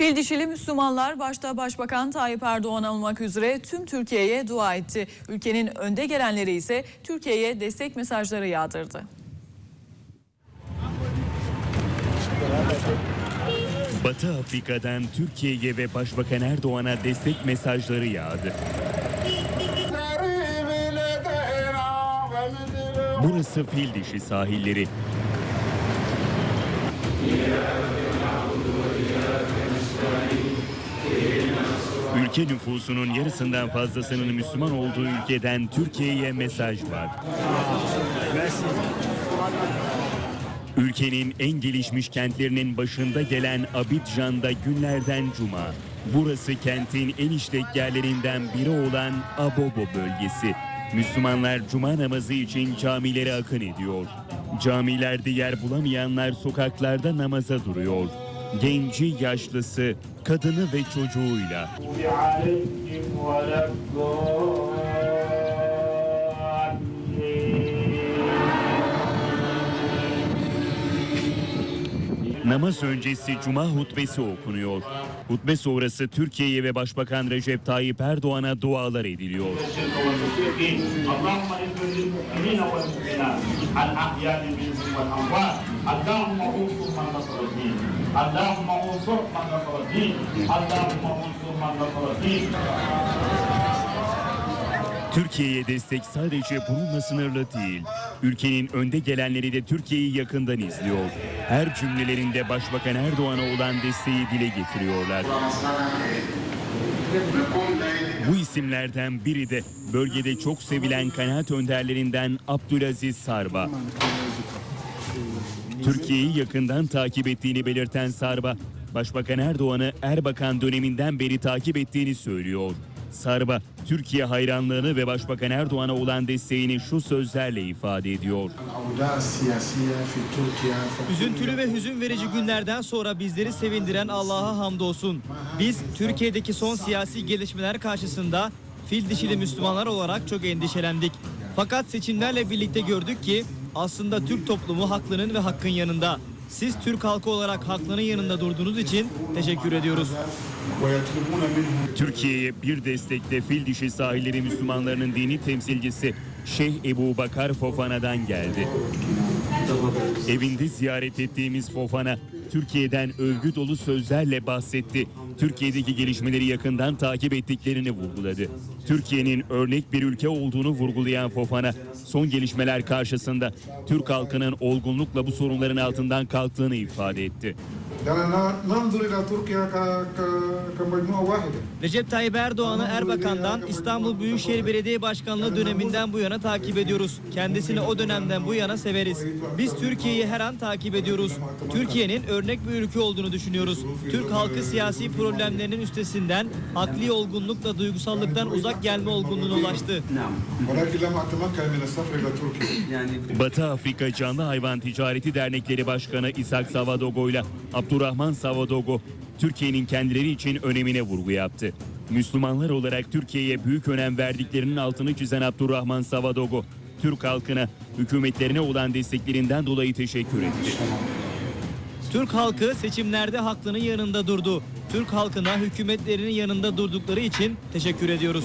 Fil dişili Müslümanlar başta Başbakan Tayyip Erdoğan olmak üzere tüm Türkiye'ye dua etti. Ülkenin önde gelenleri ise Türkiye'ye destek mesajları yağdırdı. Batı Afrika'dan Türkiye'ye ve Başbakan Erdoğan'a destek mesajları yağdı. Burası fil dişi sahilleri. Ülke nüfusunun yarısından fazlasının Müslüman olduğu ülkeden Türkiye'ye mesaj var. Ülkenin en gelişmiş kentlerinin başında gelen Abidjan'da günlerden cuma. Burası kentin en işlek yerlerinden biri olan Abobo bölgesi. Müslümanlar cuma namazı için camilere akın ediyor. Camilerde yer bulamayanlar sokaklarda namaza duruyor genci yaşlısı, kadını ve çocuğuyla. Namaz öncesi cuma hutbesi okunuyor. Hutbe sonrası Türkiye'ye ve Başbakan Recep Tayyip Erdoğan'a dualar ediliyor. والمشركين اللهم اغفر للمؤمنين والمؤمنات الاحياء منهم والاموات اللهم انصر من نصر الدين اللهم انصر من نصر الدين اللهم انصر من نصر الدين Türkiye'ye destek sadece bununla sınırlı değil. Ülkenin önde gelenleri de Türkiye'yi yakından izliyor. Her cümlelerinde Başbakan Erdoğan'a olan desteği dile getiriyorlar. Bu isimlerden biri de bölgede çok sevilen kanaat önderlerinden Abdülaziz Sarba. Türkiye'yi yakından takip ettiğini belirten Sarba, Başbakan Erdoğan'ı Erbakan döneminden beri takip ettiğini söylüyor. Sarba, Türkiye hayranlığını ve Başbakan Erdoğan'a olan desteğini şu sözlerle ifade ediyor. Üzüntülü ve hüzün verici günlerden sonra bizleri sevindiren Allah'a hamdolsun. Biz Türkiye'deki son siyasi gelişmeler karşısında fil dişili Müslümanlar olarak çok endişelendik. Fakat seçimlerle birlikte gördük ki aslında Türk toplumu haklının ve hakkın yanında. Siz Türk halkı olarak haklının yanında durduğunuz için teşekkür ediyoruz. Türkiye'ye bir destekte fil dişi sahilleri Müslümanlarının dini temsilcisi Şeyh Ebu Bakar Fofana'dan geldi. Evinde ziyaret ettiğimiz Fofana Türkiye'den övgü dolu sözlerle bahsetti. Türkiye'deki gelişmeleri yakından takip ettiklerini vurguladı. Türkiye'nin örnek bir ülke olduğunu vurgulayan Fofana, son gelişmeler karşısında Türk halkının olgunlukla bu sorunların altından kalktığını ifade etti. لأننا ننظر إلى تركيا ك- ك- كمجموعة واحدة Recep Tayyip Erdoğan'ı Erbakan'dan İstanbul Büyükşehir Belediye Başkanlığı döneminden bu yana takip ediyoruz. Kendisini o dönemden bu yana severiz. Biz Türkiye'yi her an takip ediyoruz. Türkiye'nin örnek bir ülke olduğunu düşünüyoruz. Türk halkı siyasi problemlerinin üstesinden akli olgunlukla duygusallıktan uzak gelme olgunluğuna ulaştı. ولكن لم أتمكن من السفر إلى تركيا Batı Afrika Canlı Hayvan Ticareti Dernekleri Başkanı İshak Savadogo ile Abdurrahman Savadogo, Türkiye'nin kendileri için önemine vurgu yaptı. Müslümanlar olarak Türkiye'ye büyük önem verdiklerinin altını çizen Abdurrahman Savadogo, Türk halkına hükümetlerine olan desteklerinden dolayı teşekkür etti. Türk halkı seçimlerde haklının yanında durdu. Türk halkına hükümetlerinin yanında durdukları için teşekkür ediyoruz.